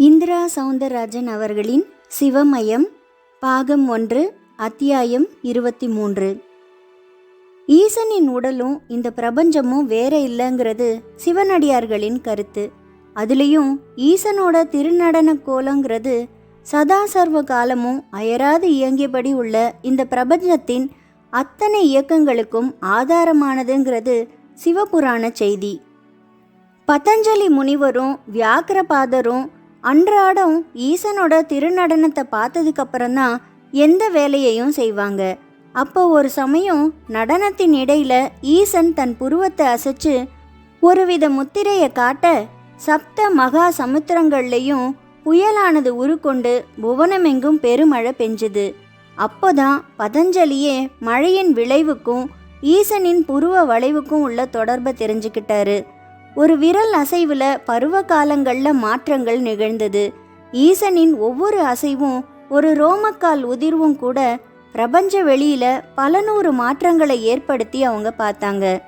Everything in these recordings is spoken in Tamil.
இந்திரா சவுந்தரராஜன் அவர்களின் சிவமயம் பாகம் ஒன்று அத்தியாயம் இருபத்தி மூன்று ஈசனின் உடலும் இந்த பிரபஞ்சமும் வேற இல்லைங்கிறது சிவனடியார்களின் கருத்து. அதுலேயும் ஈசனோட திருநடன கோலங்கிறது சதா சர்வ காலமும் அயராது இயங்கியபடி உள்ள இந்த பிரபஞ்சத்தின் அத்தனை இயக்கங்களுக்கும் ஆதாரமானதுங்கிறது சிவபுராண செய்தி. பதஞ்சலி முனிவரும் வியாக்கிரபாதரும் அன்றாடம் ஈசனோட திருநடனத்தை பார்த்ததுக்கப்புறந்தான் எந்த வேலையையும் செய்வாங்க. அப்போ ஒரு சமயம் நடனத்தின் இடையில ஈசன் தன் புருவத்தை அசைச்சு ஒருவித முத்திரையை காட்ட சப்த மகா சமுத்திரங்கள்லையும் புயலானது உருக்கொண்டு புவனமெங்கும் பெருமழை பெஞ்சுது. அப்போதான் பதஞ்சலியே மழையின் விளைவுக்கும் ஈசனின் புருவ வளைவுக்கும் உள்ள தொடர்பை தெரிஞ்சுக்கிட்டாரு. ஒரு விரல் அசைவில் பருவ காலங்களில் மாற்றங்கள் நிகழ்ந்தது. ஈசனின் ஒவ்வொரு அசைவும் ஒரு ரோமக்கால் உதிர்வும் கூட பிரபஞ்ச வெளியில பல நூறு மாற்றங்களை ஏற்படுத்தி அவங்க பார்த்தாங்க.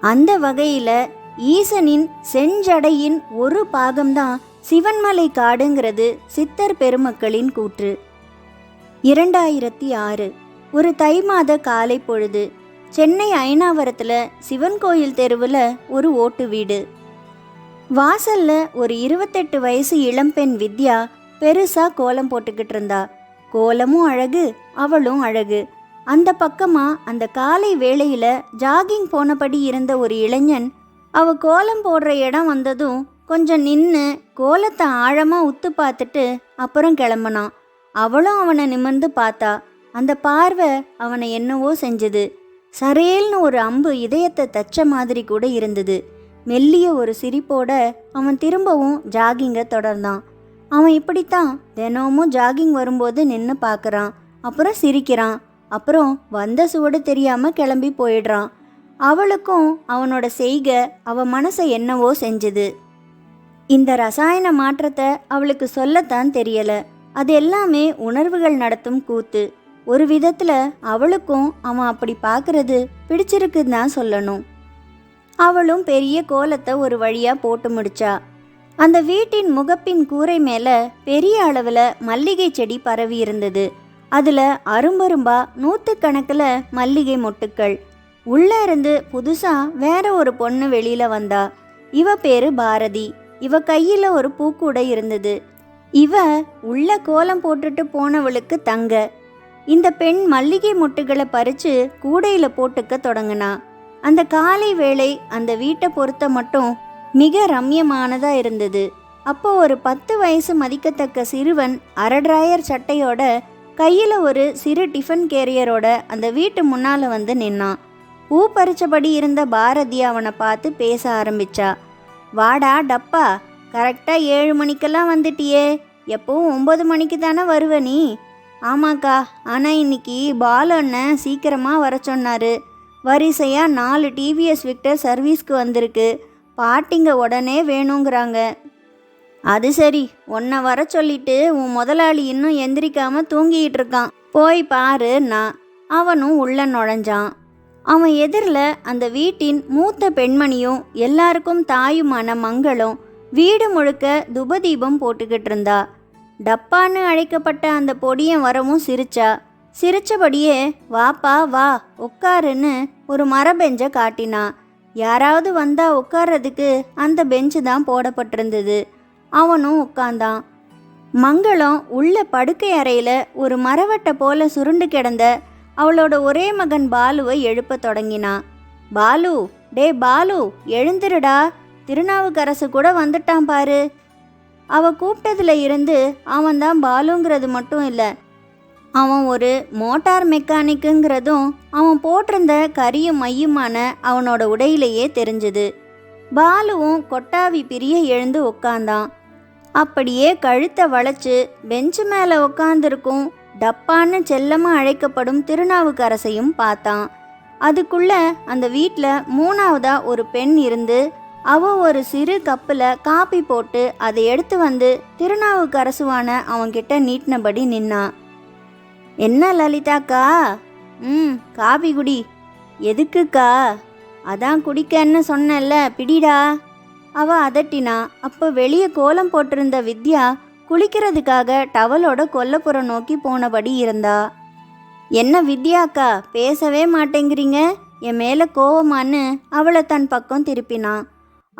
அந்த வகையில ஈசனின் செஞ்சடையின் ஒரு பாகம்தான் சிவன்மலை காடுங்கிறது சித்தர் பெருமக்களின் கூற்று. இரண்டாயிரத்தி ஆறு ஒரு தை மாத காலை பொழுது சென்னை ஐனாவரத்தில் சிவன் கோயில் தெருவில் ஒரு ஓட்டு வீடு. வாசல்ல ஒரு இருபத்தெட்டு வயசு இளம்பெண் வித்யா பெருசா கோலம் போட்டுக்கிட்டு இருந்தா. கோலமும் அழகு அவளும் அழகு. அந்த பக்கமா அந்த காலை வேளையில ஜாகிங் போனபடி இருந்த ஒரு இளைஞன் அவ கோலம் போடுற இடம் வந்ததும் கொஞ்சம் நின்று கோலத்தை ஆழமா உத்து பார்த்துட்டு அப்புறம் கிளம்புனான். அவளும் அவனை நிமிர்ந்து பார்த்தா. அந்த பார்வை அவனை என்னவோ செஞ்சது. சரேல்னு ஒரு அம்பு இதயத்தை தச்ச மாதிரி கூட இருந்தது. மெல்லிய ஒரு சிரிப்போட அவன் திரும்பவும் ஜாகிங்கை தொடர்ந்தான். அவன் இப்படித்தான் தினமும் ஜாகிங் வரும்போது நின்று பார்க்குறான் அப்புறம் சிரிக்கிறான். அப்புறம் வந்த சுவடு தெரியாமல் கிளம்பி போயிடுறான். அவளுக்கும் அவனோட செய்கை அவ மனசை என்னவோ செஞ்சது. இந்த ரசாயன மாற்றத்தை அவளுக்கு சொல்லத்தான் தெரியலை. அது எல்லாமே உணர்வுகள் நடத்தும் கூத்து. ஒரு விதத்தில் அவளுக்கும் அவன் அப்படி பார்க்கறது பிடிச்சிருக்குன்னு தான் சொல்லணும். அவளும் பெரிய கோலத்தை ஒரு வழியாக போட்டு முடிச்சா. அந்த வீட்டின் முகப்பின் கூரை மேலே பெரிய அளவில் மல்லிகை செடி பரவி இருந்தது. அதில் அரும்பரும்பா நூற்றுக்கணக்கில் மல்லிகை மொட்டுக்கள். உள்ளே இருந்து புதுசாக வேற ஒரு பொண்ணு வெளியில் வந்தா. இவ பேரு பாரதி. இவ கையில் ஒரு பூக்கூடை இருந்தது. இவ உள்ள கோலம் போட்டுட்டு போனவளுக்கு தங்க. இந்த பெண் மல்லிகை மொட்டுகளை பறிச்சு கூடையில போட்டுக்க தொடங்கினா. அந்த காலை வேளை அந்த வீட்டை பொறுத்த மட்டும் மிக ரம்யமானதா இருந்தது. அப்போ ஒரு பத்து வயசு மதிக்கத்தக்க சிறுவன் அரட்ராயர் சட்டையோட கையில ஒரு சிறு டிஃபன் கேரியரோட அந்த வீட்டு முன்னால வந்து நின்னான். பூ பறிச்சபடி இருந்த பாரதி அவனை பார்த்து பேச ஆரம்பிச்சா. வாடா டப்பா கரெக்டா ஏழு மணிக்கெல்லாம் வந்துட்டியே. எப்பவும் ஒன்பது மணிக்கு தானே வருவ நீ? ஆமாக்கா ஆனால் இன்னைக்கு பால் அண்ணன் சீக்கிரமாக வர சொன்னார். வரிசையாக நாலு டிவிஎஸ் விக்டர் சர்வீஸ்க்கு வந்திருக்கு. பாட்டிங்க உடனே வேணுங்கிறாங்க. அது சரி உன்னை வர சொல்லிட்டு உன் முதலாளி இன்னும் எந்திரிக்காம தூங்கிக்கிட்டு இருக்கான். போய் பாரு நான் அவனும் உள்ள நுழைஞ்சான். அவன் எதிரில் அந்த வீட்டின் மூத்த பெண்மணியும் எல்லாருக்கும் தாயுமான மங்களும் வீடு முழுக்க துபதீபம் போட்டுக்கிட்டு இருந்தா. டப்பான்னு அழைக்கப்பட்ட அந்த பொடியன் வரவும் சிரிச்சா. சிரிச்சபடியே வாப்பா வா உட்காருன்னு ஒரு மர பெஞ்சை காட்டினான் யாராவது வந்தா உட்கார்றதுக்கு அந்த பெஞ்சு தான் போடப்பட்டிருந்தது. அவனும் உட்கார்ந்தான். மங்களம் உள்ள படுக்கை அறையில் ஒரு மரவட்டை போல சுருண்டு கிடந்த அவளோட ஒரே மகன் பாலுவை எழுப்ப தொடங்கினான் பாலு டே பாலு எழுந்திருடா. திருநாவுக்கரசு கூட வந்துட்டான் பாரு. அவள் கூப்பிட்டதுல இருந்து அவன் தான் பாலுங்கிறது மட்டும் இல்லை. அவன் ஒரு மோட்டார் மெக்கானிக்குங்கிறதும் அவன் போட்டிருந்த கரியும் மையுமான அவனோட உடையிலேயே தெரிஞ்சது. பாலுவும் கொட்டாவி பிரிய எழுந்து உட்காந்தான் அப்படியே கழுத்தை வளைச்சு பெஞ்சு மேலே உட்காந்துருக்கும் டப்பான்னு செல்லமாக அழைக்கப்படும் திருநாவுக்கரசையும் பார்த்தான். அதுக்குள்ள அந்த வீட்டில் மூணாவதா ஒரு பெண் இருந்து அவ ஒரு சிறு கப்பில் காப்பி போட்டு அதை எடுத்து வந்து திருநாவுக்கரசுவான அவன்கிட்ட நீட்டினபடி நின்னா என்ன லலிதாக்கா? ம் காபி குடி. எதுக்குக்கா? அதான் குடிக்கன்னு சொன்னேன்ல பிடிடா. அவ அதட்டினா அப்போ வெளியே கோலம் போட்டிருந்த வித்யா குளிக்கிறதுக்காக டவலோட கொல்லப்புறம் நோக்கி போனபடி இருந்தா. என்ன வித்யாக்கா பேசவே மாட்டேங்கிறீங்க? என் மேலே கோவமான்னு? அவளை தன் பக்கம் திருப்பினான்.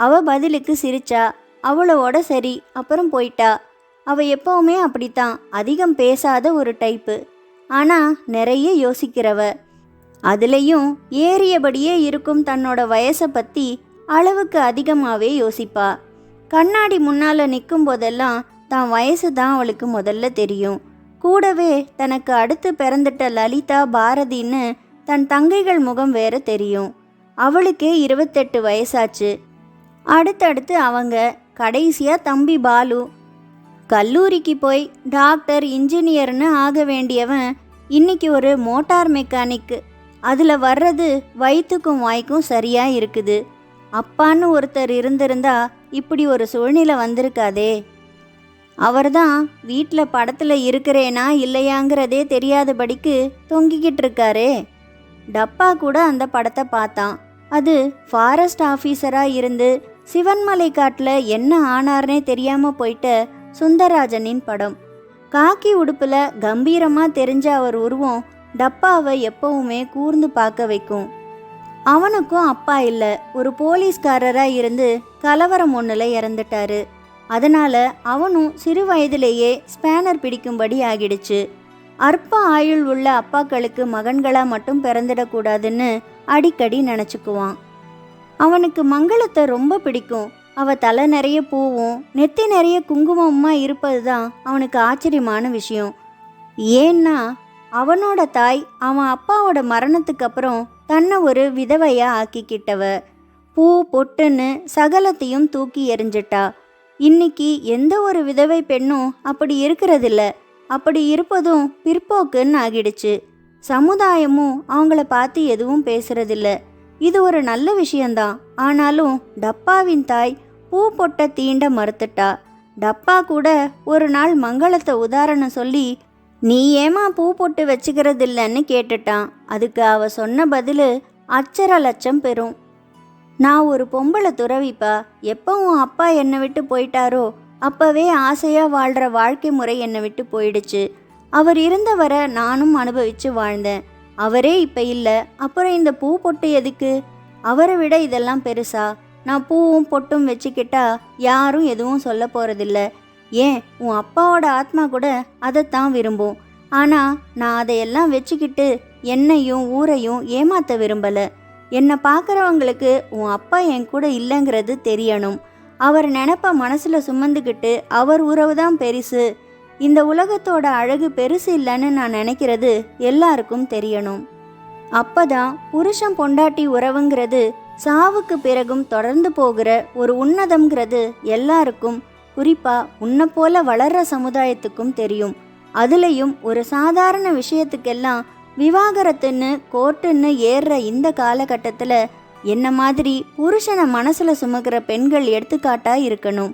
அவ பதிலுக்கு சிரிச்சா. அவளோட சரி அப்புறம் போயிட்டா. அவ எப்பவுமே அப்படித்தான் அதிகம் பேசாத ஒரு டைப்பு ஆனா நிறைய யோசிக்கிறவ. அதுலேயும் ஏறியபடியே இருக்கும் தன்னோட வயசை பற்றி அளவுக்கு அதிகமாகவே யோசிப்பா. கண்ணாடி முன்னால் நிற்கும் போதெல்லாம் தான் வயசு தான் அவளுக்கு முதல்ல தெரியும். கூடவே தனக்கு அடுத்து பிறந்துட்ட லலிதா பாரதின்னு தன் தங்கைகள் முகம் வேற தெரியும். அவளுக்கே இருபத்தெட்டு வயசாச்சு. அடுத்தடுத்து அவங்க கடைசியாக தம்பி பாலு. கல்லூரிக்கு போய் டாக்டர் இன்ஜினியர்னு ஆக வேண்டியவன் இன்னைக்கு ஒரு மோட்டார் மெக்கானிக்கு. அதில் வர்றது வயிற்றுக்கும் வாய்க்கும் சரியாக இருக்குது. அப்பான்னு ஒருத்தர் இருந்திருந்தா இப்படி ஒரு சூழ்நிலை வந்திருக்காதே. அவர்தான் வீட்டில் படத்தில் இருக்கிறேனா இல்லையாங்கிறதே தெரியாதபடிக்கு தொங்கிக்கிட்டு இருக்காரே. டப்பா கூட அந்த படத்தை பார்த்தான். அது ஃபாரஸ்ட் ஆஃபீஸராக இருந்து சிவன்மலை காட்டில் என்ன ஆனார்னே தெரியாமல் போயிட்ட சுந்தரராஜனின் படம். காக்கி உடுப்பில் கம்பீரமாக தெரிஞ்ச அவர் உருவம் டப்பாவை எப்பவுமே கூர்ந்து பார்க்க வைக்கும். அவனுக்கும் அப்பா இல்லை ஒரு போலீஸ்காரராக இருந்து கலவரம் ஒன்றில் இறந்துட்டாரு. அதனால் அவனும் சிறு வயதிலேயே ஸ்பேனர் பிடிக்கும்படி ஆகிடுச்சு. அற்ப ஆயுள் உள்ள அப்பாக்களுக்கு மகன்களாக மட்டும் பிறந்திடக்கூடாதுன்னு அடிக்கடி நினச்சிக்குவான். அவனுக்கு மங்களத்தை ரொம்ப பிடிக்கும். அவ தலை நிறைய பூவும் நெத்தி நிறைய குங்குமமா இருப்பது தான் அவனுக்கு ஆச்சரியமான விஷயம். ஏன்னா அவனோட தாய் அவன் அப்பாவோட மரணத்துக்கு அப்புறம் தன்னை ஒரு விதவையா ஆக்கிக்கிட்டவ. பூ பொட்டுன்னு சகலத்தையும் தூக்கி எறிஞ்சிட்டா. இன்னைக்கு எந்த ஒரு விதவை பெண்ணும் அப்படி இருக்கிறதில்ல. அப்படி இருப்பதும் பிற்போக்குன்னு ஆகிடுச்சு. சமுதாயமும் அவங்கள பார்த்து எதுவும் பேசுறதில்லை. இது ஒரு நல்ல விஷயந்தான். ஆனாலும் டப்பாவின் தாய் பூ பொட்ட தீண்ட மறுத்துட்டா. டப்பா கூட ஒரு நாள் மங்களத்தை உதாரணம் சொல்லி நீ ஏமா பூ பொட்டு வச்சுக்கிறது இல்லைன்னு கேட்டுட்டான். அதுக்கு அவ சொன்ன பதில் அச்சர லட்சம் பெறும். நான் ஒரு பொம்பளை துறவிப்பா. எப்போ உன் அப்பா என்னை விட்டு போயிட்டாரோ அப்பவே ஆசையாக வாழ்கிற வாழ்க்கை முறை என்னை விட்டு போயிடுச்சு. அவர் இருந்தவரை நானும் அனுபவித்து வாழ்ந்தேன். அவரே இப்போ இல்லை. அப்புறம் இந்த பூ பொட்டு எதுக்கு? அவரை விட இதெல்லாம் பெருசா? நான் பூவும் பொட்டும் வச்சுக்கிட்டா யாரும் எதுவும் சொல்ல போகிறதில்ல ஏன்? உன் அப்பாவோட ஆத்மா கூட அதைத்தான் விரும்பும். ஆனால் நான் அதையெல்லாம் வச்சுக்கிட்டு என்னையும் ஊரையும் ஏமாத்த விரும்பலை. என்னை பார்க்குறவங்களுக்கு உன் அப்பா என் கூட இல்லைங்கிறது தெரியணும். அவர் நினப்ப மனசில் சுமந்துக்கிட்டு அவர் உறவு தான் பெருசு. இந்த உலகத்தோட அழகு பெருசு இல்லைன்னு நான் நினைக்கிறது எல்லாருக்கும் தெரியணும். அப்பதான் புருஷன் பொண்டாட்டி உறவுங்கிறது சாவுக்கு பிறகும் தொடர்ந்து போகிற ஒரு உன்னதம்ங்கிறது எல்லாருக்கும் குறிப்பா உன்னை போல வளர்ற சமுதாயத்துக்கும் தெரியும். அதுலேயும் ஒரு சாதாரண விஷயத்துக்கெல்லாம் விவாகரத்துன்னு கோர்ட்டுன்னு ஏறுற இந்த காலகட்டத்தில் என்ன மாதிரி புருஷனை மனசில் சுமக்கிற பெண்கள் எடுத்துக்காட்டாக இருக்கணும்.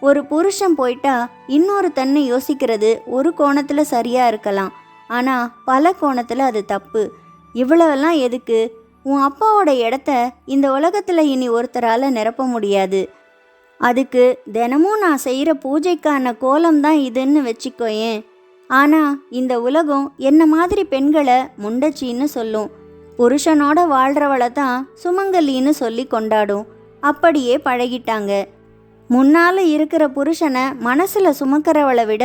ஒரு புருஷன் போயிட்டா இன்னொரு தன்னை யோசிக்கிறது ஒரு கோணத்தில் சரியாக இருக்கலாம். ஆனால் பல கோணத்தில் அது தப்பு. இவ்வளவெல்லாம் எதுக்கு? உன் அப்பாவோட இடத்த இந்த உலகத்தில் இனி ஒருத்தரால் நிரப்ப முடியாது. அதுக்கு தினமும் நான் செய்கிற பூஜைக்கான கோலம் தான் இதுன்னு வச்சுக்கோயேன். ஆனால் இந்த உலகம் என்ன மாதிரி பெண்களை முண்டச்சின்னு சொல்லும். புருஷனோட வாழ்கிறவளை தான் சுமங்கலின்னு சொல்லி கொண்டாடும். அப்படியே பழகிட்டாங்க. முன்னால் இருக்கிற புருஷனை மனசில் சுமக்கிறவளை விட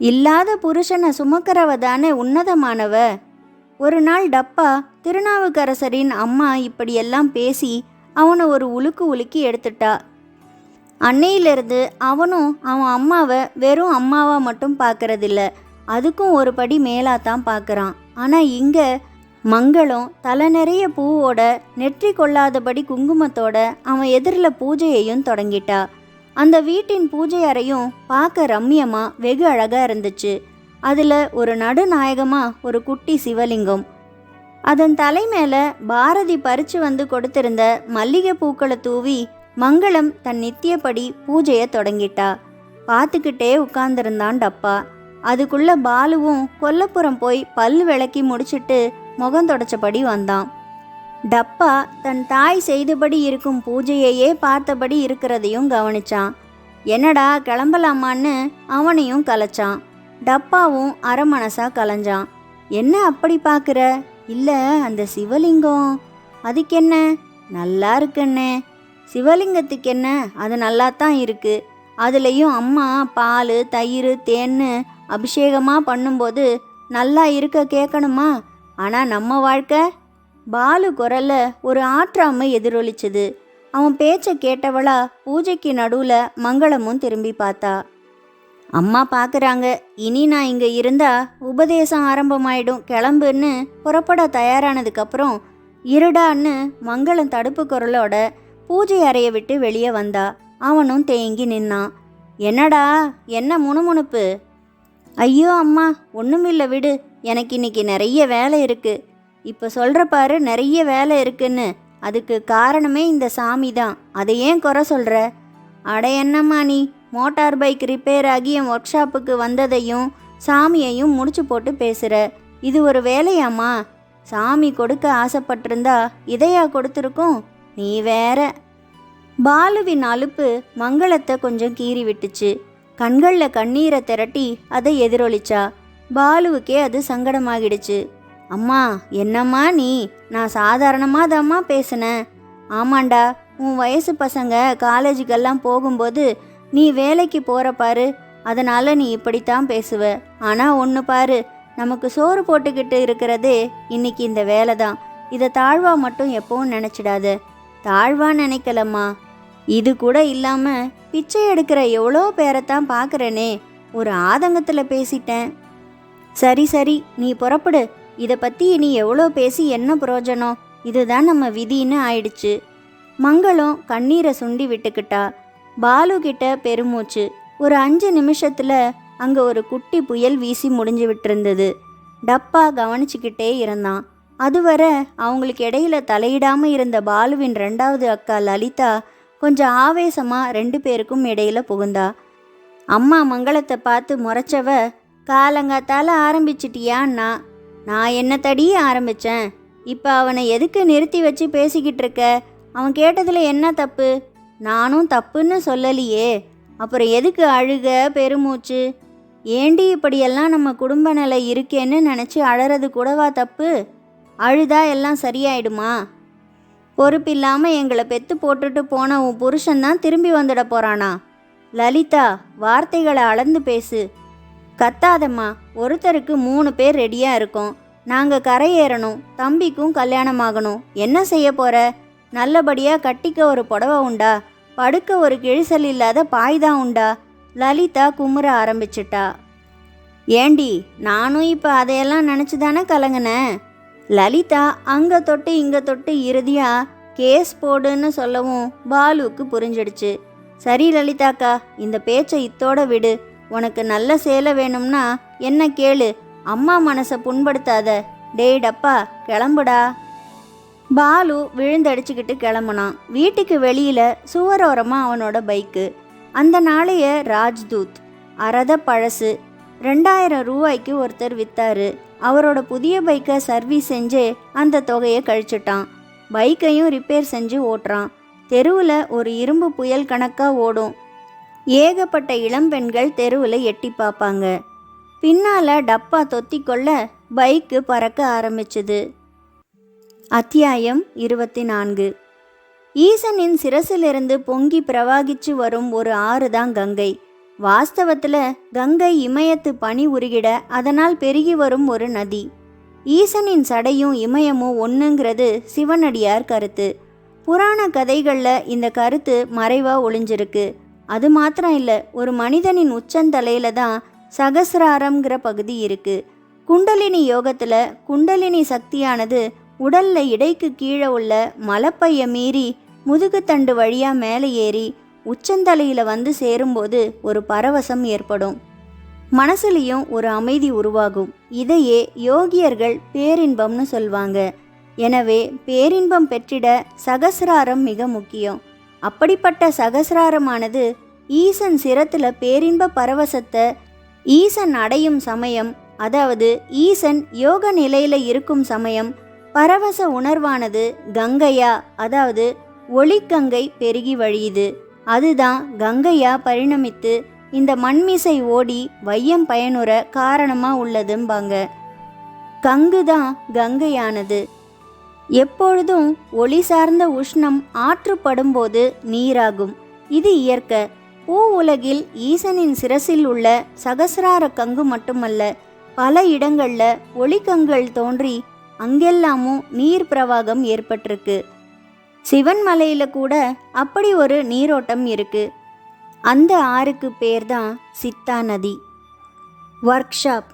இல்லாத புருஷனை சுமக்கிறவ தானே உன்னதமானவ. ஒரு நாள் டப்பா திருநாவுக்கரசரின் அம்மா இப்படியெல்லாம் பேசி அவனை ஒரு உலுக்கு உலுக்கி எடுத்துட்டா. அன்னையிலிருந்து அவனும் அவன் அம்மாவை வெறும் அம்மாவாக மட்டும் பார்க்கறதில்ல அதுக்கும் ஒரு படி மேலாக தான் பார்க்குறான் ஆனால் இங்கே மங்களம் தலை நிறைய பூவோட நெற்றி கொள்ளாதபடி குங்குமத்தோட அவன் எதிரில் பூஜையையும் தொடங்கிட்டா. அந்த வீட்டின் பூஜை அறையும் பார்க்க ரம்யமாக வெகு அழகாக இருந்துச்சு. அதில் ஒரு நடுநாயகமாக ஒரு குட்டி சிவலிங்கம். அதன் தலை மேலே பாரதி பறித்து வந்து கொடுத்திருந்த மல்லிகை பூக்களை தூவி மங்களம் தன் நித்தியப்படி பூஜையை தொடங்கிட்டா. பார்த்துக்கிட்டே உட்கார்ந்துருந்தான் டப்பா. அதுக்குள்ள பாலுவும் கொல்லப்புறம் போய் பல் விளக்கி முடிச்சிட்டு முகம் தொடச்சபடி வந்தான். டப்பா தன் தாய் செய்தபடி இருக்கும் பூஜையையே பார்த்தபடி இருக்கிறதையும் கவனிச்சான். என்னடா கிளம்பலாமான்னு? அவனையும் கலைச்சான். டப்பாவும் அரமனசா கலைஞ்சான். என்ன அப்படி பார்க்குற? இல்லை அந்த சிவலிங்கம். அதுக்கென்ன? நல்லா இருக்குண்ணே சிவலிங்கத்துக்கு என்ன அது நல்லா தான் இருக்கு. அதுலேயும் அம்மா பால் தயிர் தேன்னு அபிஷேகமாக பண்ணும்போது நல்லா இருக்க கேட்கணுமா ஆனால் நம்ம வாழ்க்கை பாலு குரல்ல ஒரு ஆற்றாமை எதிரொலிச்சது. அவன் பேச்சை கேட்டவளா பூஜைக்கு நடுவில் மங்களமும் திரும்பி பார்த்தா. அம்மா பார்க்குறாங்க இனி நான் இங்கே இருந்தா உபதேசம் ஆரம்பமாயிடும். கிளம்புன்னு புறப்பட தயாரானதுக்கப்புறம் இருடான்னு மங்களம் தடுப்பு குரலோட பூஜை அறையை விட்டு வெளியே வந்தா. அவனும் தேங்கி நின்னான். என்னடா? என்ன முணுமுணுப்பு? ஐயோ அம்மா ஒன்றுமில்ல விடு. எனக்கு இன்னைக்கு நிறைய வேலை இருக்குது இப்போ சொல்கிற பாரு நிறைய வேலை இருக்குன்னு. அதுக்கு காரணமே இந்த சாமி தான் அதை ஏன் குறை சொல்கிற அட என்னம்மா நீ? மோட்டார் பைக் ரிப்பேர் ஆகி என் ஒர்க் ஷாப்புக்கு வந்ததையும் சாமியையும் முடிச்சு போட்டு பேசுகிற இது ஒரு வேலையாம்மா? சாமி கொடுக்க ஆசைப்பட்டிருந்தா இதையா கொடுத்துருக்கோம்? நீ வேற. பாலுவின் அலுப்பு மங்களத்தை கொஞ்சம் கீறி விட்டுச்சு. கண்களில் கண்ணீரை திரட்டி அதை எதிரொலிச்சா. பாலுவுக்கே அது சங்கடமாகிடுச்சு. அம்மா என்னம்மா நீ? நான் சாதாரணமாக தாம்மா பேசினேன் ஆமாண்டா உன் வயசு பசங்க காலேஜுக்கெல்லாம் போகும்போது நீ வேலைக்கு போகிற பாரு. அதனால் நீ இப்படித்தான் பேசுவ. ஆனால் ஒன்று பாரு நமக்கு சோறு போட்டுக்கிட்டு இருக்கிறதே இன்னைக்கு இந்த வேலை தான் இதை தாழ்வா மட்டும் எப்பவும் நினச்சிடாத. தாழ்வா நினைக்கலம்மா. இது கூட இல்லாமல் பிச்சை எடுக்கிற எவ்வளோ பேரைத்தான் பார்க்குறேனே ஒரு ஆதங்கத்தில் பேசிட்டேன். சரி சரி நீ புறப்படு. இதை பற்றி நீ எவ்வளோ பேசி என்ன பிரயோஜனம் இதுதான் நம்ம விதின்னு ஆயிடுச்சு. மங்களம் கண்ணீரை சுண்டி விட்டுக்கிட்டா. பாலு கிட்ட பெருமூச்சு. ஒரு அஞ்சு நிமிஷத்தில் அங்கே ஒரு குட்டி புயல் வீசி முடிஞ்சு விட்டிருந்தது. டப்பா கவனிச்சுக்கிட்டே இருந்தான். அதுவரை அவங்களுக்கு இடையில தலையிடாமல் இருந்த பாலுவின் ரெண்டாவது அக்கா லலிதா கொஞ்சம் ஆவேசமாக ரெண்டு பேருக்கும் இடையில புகுந்தா. அம்மா மங்களத்தை பார்த்து முறைச்சவ காலங்காத்தால ஆரம்பிச்சிட்டியான்னா நான் என்ன தடிய ஆரம்பித்தேன் இப்போ அவனை எதுக்கு நிறுத்தி வச்சு பேசிக்கிட்டு இருக்க? அவன் கேட்டதில் என்ன தப்பு? நானும் தப்புன்னு சொல்லலையே. அப்புறம் எதுக்கு அழுக பெருமூச்சு? ஏண்டி இப்படியெல்லாம் நம்ம குடும்ப நிலை இருக்கேன்னு நினச்சி அழறது கூடவா தப்பு? அழுதா எல்லாம் சரியாயிடுமா? பொறுப்பில்லாமல் எங்களை பெத்து போட்டுட்டு போன உன் புருஷன்தான் திரும்பி வந்துட போகிறானா லலிதா வார்த்தைகளை அளந்து பேசு. கத்தாதம்மா ஒருத்தருக்கு மூணு பேர் ரெடியாக இருக்கோம். நாங்கள் கரையேறணும் தம்பிக்கும் கல்யாணம் ஆகணும் என்ன செய்ய போகிற நல்லபடியாக கட்டிக்க ஒரு புடவை உண்டா? படுக்க ஒரு கிழிசல் இல்லாத பாய் தான் உண்டா? லலிதா குமுற ஆரம்பிச்சிட்டா. ஏண்டி நானும் இப்போ அதையெல்லாம் நினச்சி தானே கலங்கினேன் லலிதா அங்கே தொட்டு இங்கே தொட்டு இறுதியாக கேஸ் போடுன்னு சொல்லவும் பாலுவுக்கு புரிஞ்சிடுச்சு. சரி லலிதாக்கா இந்த பேச்சை இத்தோட விடு. உனக்கு நல்ல சேலை வேணும்னா என்ன கேளு? அம்மா மனசை புண்படுத்தாத. டேய் டப்பா கிளம்புடா. பாலு விழுந்தடிச்சுக்கிட்டு கிளம்புனான். வீட்டுக்கு வெளியில சுவரோரமாக அவனோட பைக்கு. அந்த நாளைய ராஜ்தூத் அரத பழசு ரெண்டாயிரம் ரூபாய்க்கு ஒருத்தர் வித்தாரு. அவரோட புதிய பைக்கை சர்வீஸ் செஞ்சு அந்த தொகையை கழிச்சிட்டான். பைக்கையும் ரிப்பேர் செஞ்சு ஓட்டுறான். தெருவில் ஒரு இரும்பு புயல் கணக்காக ஓடும். ஏகப்பட்ட இளம்பெண்கள் தெருவில் எட்டி பார்ப்பாங்க. பின்னால் டப்பா தொத்திக்கொள்ள பைக்கு பறக்க ஆரம்பிச்சுது. அத்தியாயம் இருபத்தி நான்கு ஈசனின் சிரசிலிருந்து பொங்கி பிரவாகிச்சு வரும் ஒரு ஆறு தான் கங்கை. வாஸ்தவத்தில் கங்கை இமயத்து பனி உருகிட அதனால் பெருகி வரும் ஒரு நதி. ஈசனின் சடையும் இமயமும் ஒன்றுங்கிறது சிவனடியார் கருத்து. புராண கதைகளில் இந்த கருத்து மறைவாக ஒளிஞ்சிருக்கு. அது மாத்திரம் இல்லை ஒரு மனிதனின் உச்சந்தலையில தான் சகசிராரம்ங்கிற பகுதி இருக்குது குண்டலினி யோகத்தில் குண்டலினி சக்தியானது உடல்ல இடைக்கு கீழே உள்ள மலப்பைய மீறி முதுகுத்தண்டு வழியாக மேலே ஏறி உச்சந்தலையில் வந்து சேரும்போது ஒரு பரவசம் ஏற்படும். மனசுலையும் ஒரு அமைதி உருவாகும். இதையே யோகியர்கள் பேரின்பம்னு சொல்வாங்க. எனவே பேரின்பம் பெற்றிட சகசிராரம் மிக முக்கியம். அப்படிப்பட்ட சகசிராரமானது ஈசன் சிரத்தில் பேரின்ப பரவசத்தை ஈசன் அடையும் சமயம் அதாவது ஈசன் யோக நிலையில் இருக்கும் சமயம் பரவச உணர்வானது கங்கையா அதாவது ஒளிக்கங்கை பெருகி வழியுது. அதுதான் கங்கையா பரிணமித்து இந்த மண்மிசை ஓடி வையம் பயனுற காரணமாக உள்ளதும்பாங்க. கங்கு தான் கங்கையானது. எப்பொழுதும் ஒளி சார்ந்த உஷ்ணம் ஆற்றுப்படும்போது நீராகும். இது இயற்க. பூ உலகில் ஈசனின் சிரசில் உள்ள சகசிரார கங்கு மட்டுமல்ல பல இடங்கள்ல ஒளிக்கங்கள் தோன்றி அங்கெல்லாமும் நீர் பிரவாகம் ஏற்பட்டிருக்கு. சிவன் மலையில கூட அப்படி ஒரு நீரோட்டம் இருக்கு. அந்த ஆறுக்கு பேர் தான் சித்தா நதி. ஒர்க் ஷாப்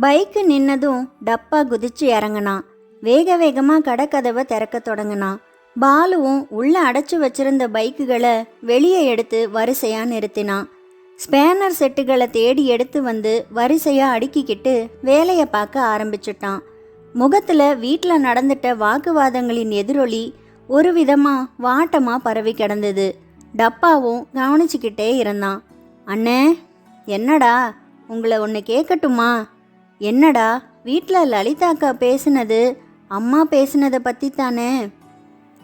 பைக்கு நின்னதும் டப்பா குதிச்சு இறங்கினான். வேக வேகமாக கடைக்கதவை திறக்க தொடங்கினான் பாலுவும் உள்ள அடைச்சி வச்சிருந்த பைக்குகளை வெளியே எடுத்து வரிசையாக நிறுத்தினான் ஸ்பேனர் செட்டுகளை தேடி எடுத்து வந்து வரிசையாக அடுக்கிக்கிட்டு வேலையை பார்க்க ஆரம்பிச்சிட்டான். முகத்தில் வீட்டில் நடந்துட்ட வாக்குவாதங்களின் எதிரொலி ஒரு விதமாக வாட்டமாக பரவி கிடந்தது. டப்பாவும் கவனிச்சுக்கிட்டே இருந்தான். அண்ணே என்னடா? உங்களை ஒன்று கேட்கட்டுமா என்னடா? வீட்டில் லலிதாக்கா பேசுனது அம்மா பேசுனதை பற்றி தானே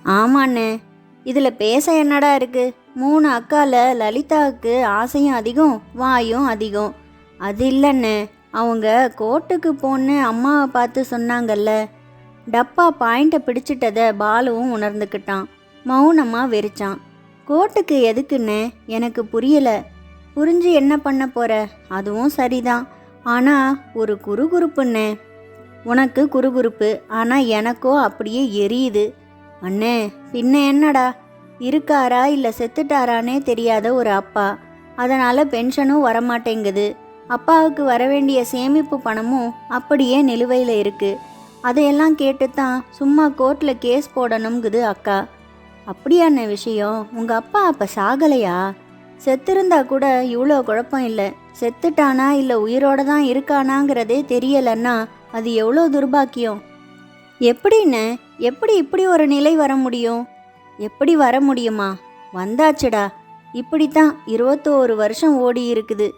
ஆமாண்ணே. இதில் பேச என்னடா இருக்கு? மூணு அக்கால லலிதாவுக்கு ஆசையும் அதிகம் வாயும் அதிகம். அது இல்லைண்ணே. அவங்க கோர்ட்டுக்கு போன்னு அம்மாவை பார்த்து சொன்னாங்கல்ல. டப்பா பாயிண்ட்டை பிடிச்சிட்டதை பாலுவும் உணர்ந்துக்கிட்டான். மௌனமாக வெறிச்சான். கோர்ட்டுக்கு எதுக்குன்னு எனக்கு புரியலை. புரிஞ்சு என்ன பண்ண போற? அதுவும் சரிதான். ஆனால் ஒரு குறுகுறுப்புன்னு உனக்கு குறுகுறுப்பு ஆனால் எனக்கோ அப்படியே எரியுது. அண்ணே பின்ன என்னடா? இருக்காரா இல்லை செத்துட்டாரானே தெரியாத ஒரு அப்பா. அதனால் பென்ஷனும் வரமாட்டேங்குது. அப்பாவுக்கு வர வேண்டிய சேமிப்பு பணமும் அப்படியே நிலுவையில் இருக்கு. அதையெல்லாம் கேட்டு தான் சும்மா கோர்ட்டில் கேஸ் போடணுங்குது அக்கா. அப்படியான விஷயம்? உங்கள் அப்பா அப்போ சாகலையா? செத்திருந்தா கூட இவ்வளோ குழப்பம் இல்லை. செத்துட்டானா இல்லை உயிரோட தான் இருக்கானாங்கிறதே தெரியலன்னா அது எவ்வளோ துர்பாக்கியம்? எப்படின்னு எப்படி இப்படி ஒரு நிலை வர முடியும்? எப்படி வர முடியுமா? வந்தாச்சுடா. இப்படித்தான் இருபத்தோரு வருஷம் ஓடி இருக்குது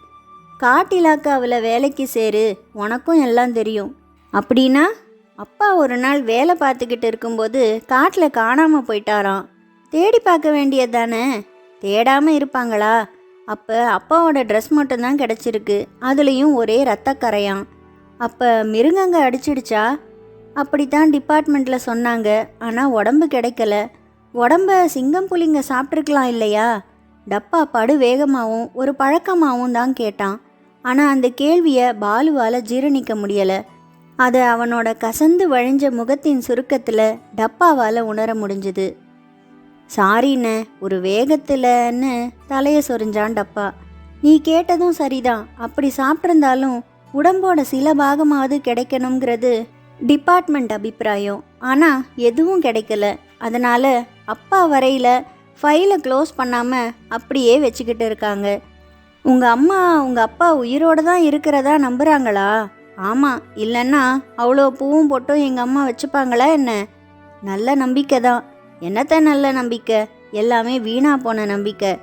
காட்டிலாக்காவில் வேலைக்கு சேரு உனக்கும் எல்லாம் தெரியும். அப்படின்னா அப்பா ஒரு நாள் வேலை பார்த்துக்கிட்டு இருக்கும்போது காட்டில் காணாமல் போயிட்டாராம். தேடி பார்க்க வேண்டியது தானே? தேடாமல் இருப்பாங்களா? அப்போ அப்பாவோட ட்ரெஸ் மட்டும்தான் கிடச்சிருக்கு. அதுலேயும் ஒரே ரத்தக்கரையான் அப்போ மிருகங்க அடிச்சிடுச்சா? அப்படித்தான் டிபார்ட்மெண்ட்டில் சொன்னாங்க. ஆனால் உடம்பு கிடைக்கல. உடம்ப சிங்கம் புலிங்க சாப்பிட்ருக்கலாம் இல்லையா? டப்பா படு வேகமாகவும் ஒரு பழக்கமாகவும் தான் கேட்டான். ஆனால் அந்த கேள்வியை பாலுவால் ஜீரணிக்க முடியலை. அதை அவனோட கசந்து வழிஞ்ச முகத்தின் சுருக்கத்தில் டப்பாவால் உணர முடிஞ்சுது. சாரின்னு ஒரு வேகத்தில்ன்னு தலையை சொரிஞ்சான் டப்பா. நீ கேட்டதும் சரிதான். அப்படி சாப்பிட்ருந்தாலும் உடம்போட சில பாகமாவது கிடைக்கணுங்கிறது டிபார்ட்மெண்ட் அபிப்பிராயம். ஆனால் எதுவும் கிடைக்கல. அதனால் அப்பா வரையில் ஃபைலை க்ளோஸ் பண்ணாமல் அப்படியே வச்சுக்கிட்டு இருக்காங்க. உங்கள் அம்மா உங்கள் அப்பா உயிரோடு தான் இருக்கிறதா நம்புகிறாங்களா ஆமாம் இல்லைன்னா அவ்வளோ பூவும் போட்டும் எங்கள் அம்மா வச்சுப்பாங்களா என்ன? நல்ல நம்பிக்கை தான். என்னத்த நல்ல நம்பிக்கை? எல்லாமே வீணாக போன நம்பிக்கை.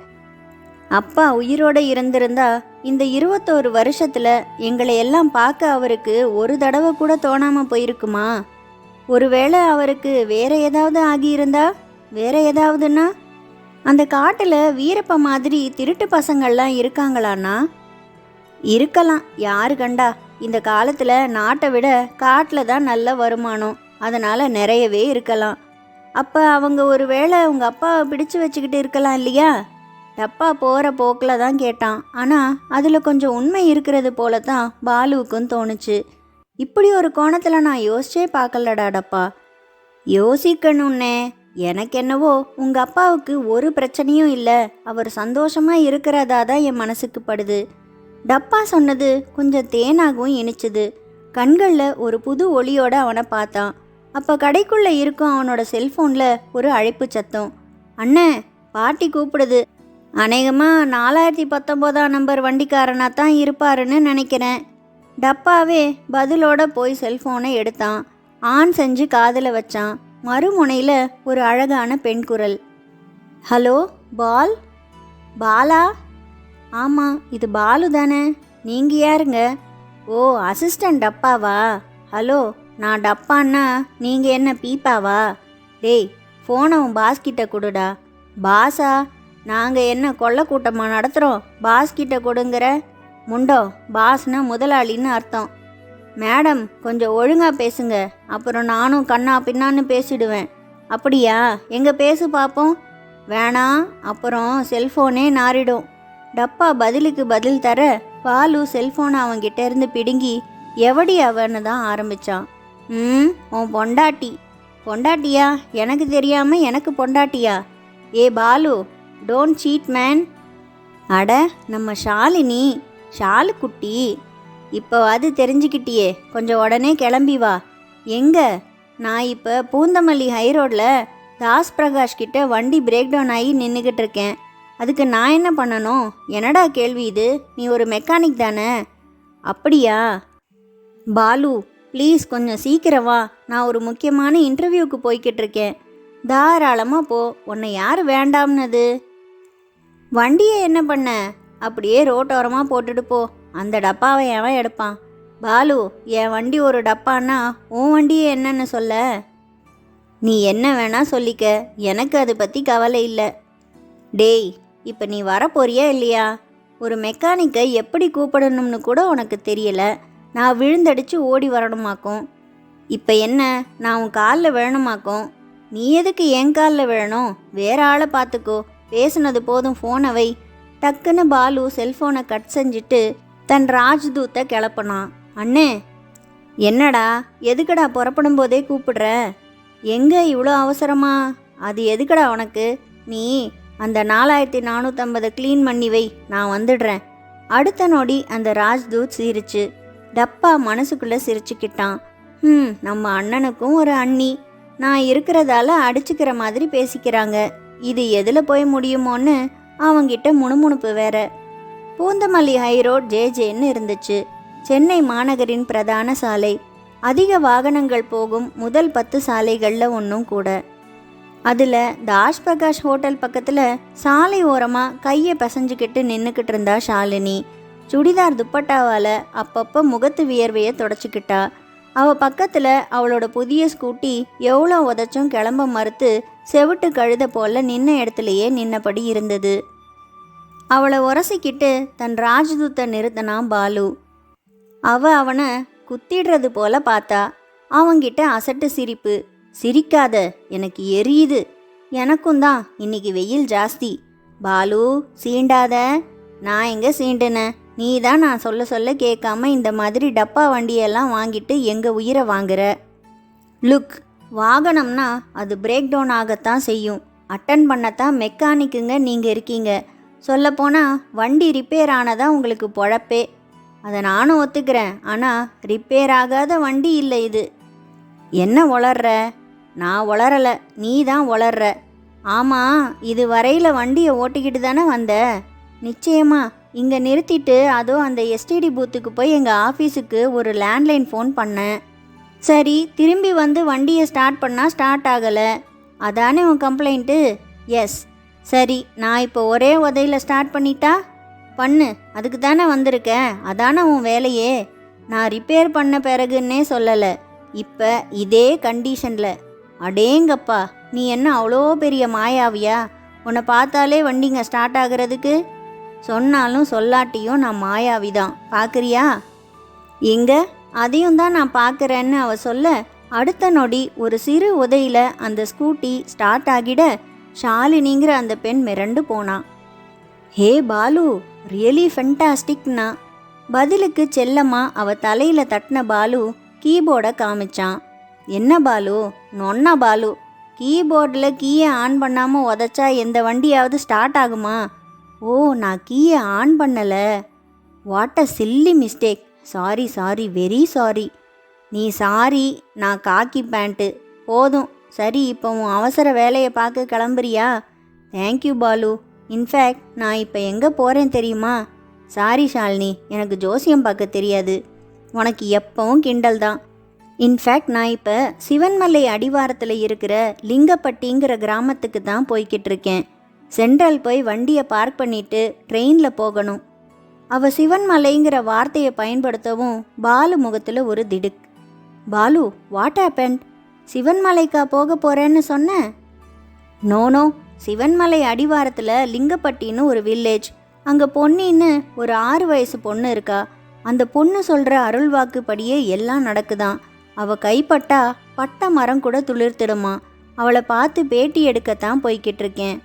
அப்பா உயிரோட இருந்திருந்தா இந்த இருபத்தோரு வருஷத்துல எங்களை எல்லாம் பார்க்க அவருக்கு ஒரு தடவை கூட தோணாம போயிருக்குமா? ஒருவேளை அவருக்கு வேற ஏதாவது ஆகியிருந்தா? வேற ஏதாவதுன்னா? அந்த காட்டில் வீரப்ப மாதிரி திருட்டு பசங்கள்லாம் இருக்காங்களாண்ணா? இருக்கலாம். யாரு கண்டா? இந்த காலத்தில் நாட்டை விட காட்டில் தான் நல்ல வருமானம். அதனால் நிறையவே இருக்கலாம். அப்போ அவங்க ஒரு வேளை உங்கள் அப்பாவை பிடிச்சு வச்சுக்கிட்டு இருக்கலாம் இல்லையா? டப்பா போகிற போக்கில் தான் கேட்டான். ஆனால் அதில் கொஞ்சம் உண்மை இருக்கிறது போல தான் பாலுவுக்கும் தோணுச்சு. இப்படி ஒரு கோணத்தில் நான் யோசிச்சே பார்க்கலடா டப்பா. யோசிக்கணுன்னே எனக்கு என்னவோ உங்கள் அப்பாவுக்கு ஒரு பிரச்சனையும் இல்லை. அவர் சந்தோஷமாக இருக்கிறதா தான் என் மனசுக்கு படுது. டப்பா சொன்னது கொஞ்சம் தேனாகவும் இனிச்சுது. கண்களில் ஒரு புது ஒளியோட அவனை பார்த்தான். அப்போ கடைக்குள்ளே இருக்கும் அவனோட செல்ஃபோனில் ஒரு அழைப்பு சத்தம். அண்ணே பாட்டி கூப்பிடுது. அநேகமாக நாலாயிரத்தி பத்தொம்போதாம் நம்பர் வண்டிக்காரனாக தான் இருப்பாருன்னு நினைக்கிறேன். டப்பாவே பதிலோட போய் செல்ஃபோனை எடுத்தான். ஆன் செஞ்சு காதில் வச்சான். மறுமுனையில் ஒரு அழகான பெண் குரல். ஹலோ பால்? பாலா? ஆமாம் இது பாலு தானே? நீங்கள் யாருங்க? ஓ அசிஸ்டண்ட் டப்பாவா? ஹலோ நான் டப்பான்னா நீங்கள் என்ன பீப்பாவா? டேய் ஃபோனை உன் பாஸ்கிட்ட கொடுடா பாஸா நாங்கள் என்ன கொள்ள கூட்டமாக நடத்துகிறோம் பாஸ் கிட்ட கொடுங்கிற. முண்டோ பாஸ்னா முதலாளின்னு அர்த்தம். மேடம் கொஞ்சம் ஒழுங்காக பேசுங்க. அப்புறம் நானும் கண்ணா பின்னான்னு பேசிடுவேன். அப்படியா? எங்கே பேசு பார்ப்போம் வேணாம் அப்புறம் செல்ஃபோனே நாறிடும் டப்பா பதிலுக்கு பதில் தர பாலு செல்ஃபோனை அவன்கிட்ட இருந்து பிடுங்கி எவடி அவன்னு தான் ஆரம்பிச்சான். ம் உன் பொண்டாட்டி. பொண்டாட்டியா? எனக்கு தெரியாமல் எனக்கு பொண்டாட்டியா? ஏ பாலு டோன்ட் சீட் மேன் அட நம்ம ஷாலினி ஷாலு குட்டி இப்போ அது தெரிஞ்சுக்கிட்டியே. கொஞ்சம் உடனே கிளம்பி வா. எங்க? நான் இப்போ பூந்தமல்லி ஹைரோடில் தாஸ் பிரகாஷ் கிட்ட வண்டி பிரேக் டவுன் ஆகி நின்றுக்கிட்டு இருக்கேன். அதுக்கு நான் என்ன பண்ணணும்? என்னடா கேள்வி இது? நீ ஒரு மெக்கானிக் தானே? அப்படியா? பாலு ப்ளீஸ் கொஞ்சம் சீக்கிரம் வா. நான் ஒரு முக்கியமான இன்டர்வியூக்கு போய்கிட்டு இருக்கேன். தாராளமாக போ. உன்னை யார் வேண்டாம்னது? வண்டியை என்ன பண்ண? அப்படியே ரோட்டோரமாக போட்டுட்டு போ. அந்த டப்பாவை எவன் எடுப்பான்? பாலு என் வண்டி ஒரு டப்பான்னா உன் வண்டியை என்னன்னு சொல்ல. நீ என்ன வேணா சொல்லிக்க. எனக்கு அதை பற்றி கவலை இல்லை. டேய் இப்போ நீ வரப்போறியா இல்லையா? ஒரு மெக்கானிக்கை எப்படி கூப்பிடணும்னு கூட உனக்கு தெரியல. நான் விழுந்தடிச்சு ஓடி வரணுமாக்கும். இப்போ என்ன? நான் உன் காலில் விழணுமாக்கும்? நீ எதுக்கு என் காலில் விழணும்? வேற ஆளை பார்த்துக்கோ பேசுனது போதும் ஃபோனை வை. டக்குன்னு பாலு செல்ஃபோனை கட் செஞ்சுட்டு தன் ராஜ்தூத்தை கிளப்பினான். அண்ணே என்னடா எதுக்குடா புறப்படும் போதே கூப்பிடுற? எங்கே இவ்வளோ அவசரமா? அது எதுக்குடா உனக்கு? நீ அந்த நாலாயிரத்தி நானூற்றம்பதை க்ளீன் பண்ணி வை நான் வந்துடுறேன். அடுத்த நொடி அந்த ராஜ்தூத் சிரிச்சு டப்பா மனசுக்குள்ளே சிரிச்சுக்கிட்டான். ம் நம்ம அண்ணனுக்கும் ஒரு அண்ணி. நான் இருக்கிறதால அடிச்சுக்கிற மாதிரி பேசிக்கிறாங்க. இது எதில் போய் முடியுமோன்னு அவங்கிட்ட முணுமுணுப்பு வேற. பூந்தமல்லி ஹைரோட் ஜே ஜேன்னு இருந்துச்சு. சென்னை மாநகரின் பிரதான சாலை. அதிக வாகனங்கள் போகும் முதல் பத்து சாலைகளில் ஒன்றும் கூட. அதில் தாஷ் பிரகாஷ் ஹோட்டல் பக்கத்தில் சாலை ஓரமாக கையை பிசைஞ்சுக்கிட்டு நின்றுக்கிட்டு இருந்தா ஷாலினி. சுடிதார் துப்பட்டாவால் அப்பப்போ முகத்து வியர்வையை தொடச்சிக்கிட்டா. அவள் பக்கத்தில் அவளோட புதிய ஸ்கூட்டி எவ்வளோ உதச்சும் கிளம்ப மறுத்து செவிட்டு கழுத போல நின்ன இடத்துலையே நின்னபடி இருந்தது. அவளை உரசிக்கிட்டு தன் ராஜதூத்தை நிறுத்தினான் பாலு. அவ அவனை குத்திடுறது போல பார்த்தா. அவங்கிட்ட அசட்டு சிரிப்பு. சிரிக்காத எனக்கு எரியுது. எனக்கும் தான் இன்னைக்கு வெயில் ஜாஸ்தி. பாலு சீண்டாத. நான் எங்க சீண்டுனேன்? நீ தான் நான் சொல்ல சொல்ல கேட்காம இந்த மாதிரி டப்பா வண்டியெல்லாம் வாங்கிட்டு எங்கள் உயிரை வாங்குற? லுக் வாகனம்னா அது பிரேக் டவுன் ஆகத்தான் செய்யும். அட்டன் பண்ணத்தான் மெக்கானிக்குங்க நீங்கள் இருக்கீங்க. சொல்லப்போனால் வண்டி ரிப்பேர் ஆனதான் உங்களுக்கு பொழப்பே. அதை நானும் ஒத்துக்கிறேன். ஆனால் ரிப்பேர் ஆகாத வண்டி இல்லை இது. என்ன உளர்ற? நான் உளரல. நீ தான் உளர்ற. ஆமாம் இது வரையில் வண்டியை ஓட்டிக்கிட்டு தானே வந்த? நிச்சயமாக இங்கே நிறுத்திட்டு அதோ அந்த எஸ்டிடி பூத்துக்கு போய் எங்கள் ஆஃபீஸுக்கு ஒரு லேண்ட்லைன் ஃபோன் பண்ணேன். சரி திரும்பி வந்து வண்டியை ஸ்டார்ட் பண்ணால் ஸ்டார்ட் ஆகலை. அதானே உன் கம்ப்ளைண்ட்டு எஸ் சரி நான் இப்போ ஒரே உதையில் ஸ்டார்ட் பண்ணிட்டா? பண்ணு அதுக்கு தானே வந்திருக்கேன். அதானே உன் வேலையே. நான் ரிப்பேர் பண்ண பிறகுன்னே சொல்லலை. இப்போ இதே கண்டிஷனில் அடேங்கப்பா நீ என்ன அவ்வளோ பெரிய மாயாவியா? உன்னை பார்த்தாலே வண்டிங்க ஸ்டார்ட் ஆகிறதுக்கு? சொன்னாலும் சொல்லாட்டியும் நான் மாயாவி தான் பார்க்குறியா எங்க? அதையும் தான் நான் பார்க்குறேன்னு அவ சொல்ல அடுத்த நொடி ஒரு சிறு உதையில் அந்த ஸ்கூட்டி ஸ்டார்ட் ஆகிட ஷாலினிங்கிற அந்த பெண் மிரண்டு போனான் ஹே பாலு ரியலி ஃபென்டாஸ்டிக்னா பதிலுக்கு செல்லம்மா அவ தலையில் தட்டின பாலு கீபோர்டை காமிச்சான். என்ன பாலு? நொன்னா பாலு. கீபோர்டில் கீயை ஆன் பண்ணாமல் உதச்சா எந்த வண்டியாவது ஸ்டார்ட் ஆகுமா? ஓ நான் கீயை ஆன் பண்ணலை. What a silly mistake sorry sorry very sorry நீ சாரி நான் காக்கி பேண்ட்டு போதும். சரி இப்போ உன் அவசர வேலையை பார்க்க கிளம்புறியா? தேங்க்யூ பாலு. இன்ஃபேக்ட் நான் இப்போ எங்கே போகிறேன் தெரியுமா? சாரி ஷாலினி. எனக்கு ஜோசியம் பார்க்க தெரியாது. உனக்கு எப்பவும் கிண்டல் தான். இன்ஃபேக்ட் நான் இப்போ சிவன்மலை அடிவாரத்தில் இருக்கிற லிங்கப்பட்டிங்கிற கிராமத்துக்கு தான் போய்கிட்டு இருக்கேன். சென்ட்ரல் போய் வண்டியை பார்க் பண்ணிட்டு ட்ரெயினில் போகணும். அவ சிவன்மலைங்கிற வார்த்தையை பயன்படுத்தவும் பாலு முகத்தில் ஒரு திடுக். பாலு வாட் ஹேப்பன் சிவன்மலைக்கா போக போறேன்னு சொன்ன? நோனோ சிவன்மலை அடிவாரத்தில் லிங்கப்பட்டின்னு ஒரு வில்லேஜ் அங்கே பொன்னின்னு ஒரு ஆறு வயசு பொண்ணு இருக்கா. அந்த பொண்ணு சொல்கிற அருள்வாக்குப்படியே எல்லாம் நடக்குதான். அவள் கைப்பட்டா பட்ட மரம் கூட துளிர்த்திடுமா. அவளை பார்த்து பேட்டி எடுக்கத்தான் போய்கிட்டு இருக்கேன்.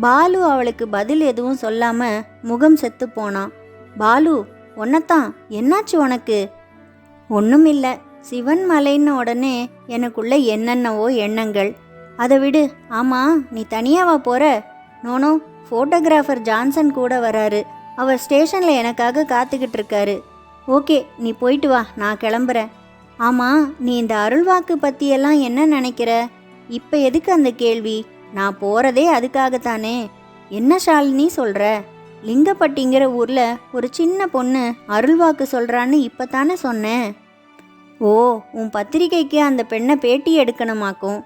பாலு அவளுக்கு பதில் எதுவும் சொல்லாம முகம் செத்து போனான். பாலு உன்னத்தான் என்னாச்சு உனக்கு? ஒன்றும் இல்லை சிவன் மலைன்னு உடனே எனக்குள்ள என்னென்னவோ எண்ணங்கள். அதை விடு. ஆமாம் நீ தனியாவா போற? நோனோ ஃபோட்டோகிராஃபர் ஜான்சன் கூட வராரு. அவர் ஸ்டேஷனில் எனக்காக காத்துக்கிட்டு இருக்காரு ஓகே நீ போயிட்டு வா. நான் கிளம்புறேன். ஆமாம் நீ இந்த அருள்வாக்கு பற்றியெல்லாம் என்ன நினைக்கிற? இப்போ எதுக்கு அந்த கேள்வி? நான் போகிறதே அதுக்காகத்தானே. என்ன ஷாலினி சொல்கிற லிங்கப்பட்டிங்கிற ஊரில் ஒரு சின்ன பொண்ணு அருள்வாக்கு சொல்கிறான்னு இப்போ தானே சொன்னேன் ஓ உன் பத்திரிகைக்கு அந்த பெண்ணை பேட்டி எடுக்கணுமாக்கும்?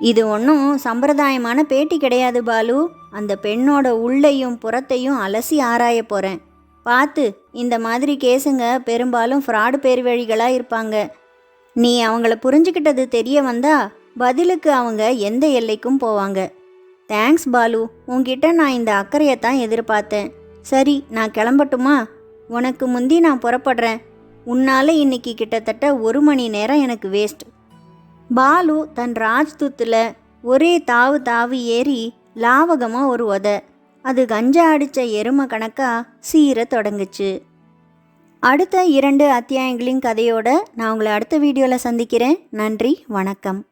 இது ஒன்றும் சம்பிரதாயமான பேட்டி கிடையாது பாலு. அந்த பெண்ணோட உள்ளையும் புறத்தையும் அலசி ஆராய போகிறேன் பார்த்து இந்த மாதிரி கேஸுங்க பெரும்பாலும் ஃப்ராடு பேர் வழிகளாக இருப்பாங்க. நீ அவங்கள புரிஞ்சுக்கிட்டது தெரிய வந்தா பதிலுக்கு அவங்க எந்த எல்லைக்கும் போவாங்க. தேங்க்ஸ் பாலு. உங்ககிட்ட நான் இந்த அக்கறையை தான் எதிர்பார்த்தேன். சரி நான் கிளம்பட்டுமா? உனக்கு முந்தி நான் புறப்படுறேன். உன்னால இன்னைக்கு கிட்டத்தட்ட ஒரு மணி நேரம் எனக்கு வேஸ்ட் பாலு தன் ராஜ்தூத்தில் ஒரே தாவு தாவி ஏறி லாவகமாக ஒரு உத. அது கஞ்சா அடித்த எருமை கணக்காக சீர தொடங்குச்சு. அடுத்த இரண்டு அத்தியாயங்களின் கதையோட நான் உங்களை அடுத்த வீடியோவில் சந்திக்கிறேன். நன்றி வணக்கம்.